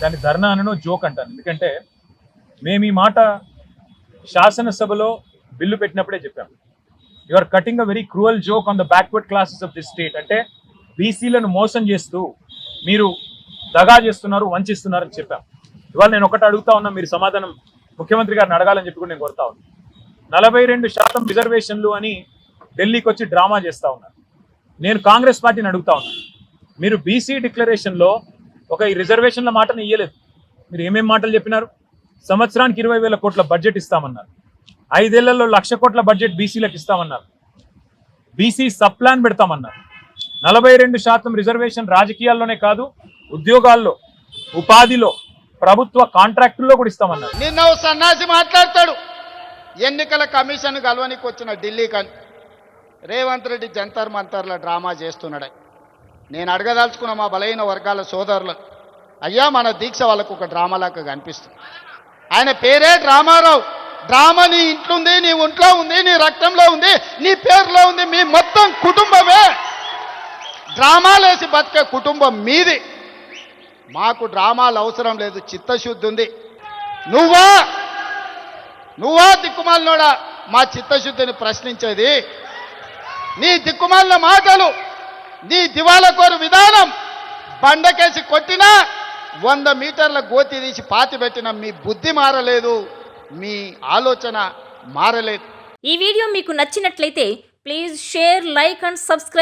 దాన్ని ధర్నా అనను జోక్ అంటాను. ఎందుకంటే మేము ఈ మాట శాసనసభలో బిల్లు పెట్టినప్పుడే చెప్పాము you are cutting a very cruel joke on the backward classes of the state అంటే బీసీలను మోసం చేస్తూ మీరు దగా చేస్తున్నారు వంచిస్తున్నారని చెప్పాం. ఇవాళ నేను ఒకటి అడుగుతా ఉన్నా మీరు సమాధానం ముఖ్యమంత్రి గారిని అడగాలని చెప్పి కూడా నేను కోరుతా ఉన్నాను నలభై రెండు శాతం రిజర్వేషన్లు అని ఢిల్లీకి వచ్చి డ్రామా చేస్తూ ఉన్నారు. నేను కాంగ్రెస్ పార్టీని అడుగుతా ఉన్నాను మీరు బీసీ డిక్లరేషన్లో ఒక ఈ రిజర్వేషన్ల మాటను ఇయ్యలేదు. మీరు ఏమేం మాటలు చెప్పినారు? సంవత్సరానికి ఇరవై వేల కోట్ల బడ్జెట్ ఇస్తామన్నారు. ఐదేళ్ళలో లక్ష కోట్ల బడ్జెట్ బీసీలకు ఇస్తామన్నారు. బీసీ సబ్ ప్లాన్ పెడతామన్నారు. నలభై రెండు శాతం రిజర్వేషన్ రాజకీయాల్లోనే కాదు ఉద్యోగాల్లో ఉపాధిలో ప్రభుత్వ కాంట్రాక్టుల్లో కూడా ఇస్తామన్నారు. నిన్న సన్నాసి మాట్లాడతాడు. ఎన్నికల కమిషన్ కలవనికి వచ్చిన ఢిల్లీ కన్ రేవంత్ రెడ్డి జంతర్ మంతర్ల డ్రామా చేస్తున్నాడే. నేను అడగదలుచుకున్న మా బలహీన వర్గాల సోదరులు అయ్యా మన దీక్ష వాళ్ళకు ఒక డ్రామాలాగా కనిపిస్తుంది. ఆయన పేరే డ్రామారావు డ్రామా నీ ఇంట్లో ఉంది నీ ఒంట్లో ఉంది నీ రక్తంలో ఉంది నీ పేరులో ఉంది మీ మొత్తం కుటుంబమే. డ్రామాలేసి బతికే కుటుంబం మీది. మాకు డ్రామాలు అవసరం లేదు చిత్తశుద్ధి ఉంది. నువ్వా? నువ్వా దిక్కుమాలినోడా? మా చిత్తశుద్ధిని ప్రశ్నించేది. నీ దిక్కుమాలిన మాటలు నీ దివాలకోరు విధానం బండకేసి కొట్టినా వంద మీటర్ల గోతి తీసి పాతి పెట్టిన మీ బుద్ధి మారలేదు మీ ఆలోచన మారలేదు. ఈ వీడియో మీకు నచ్చినట్లయితే please share like and subscribe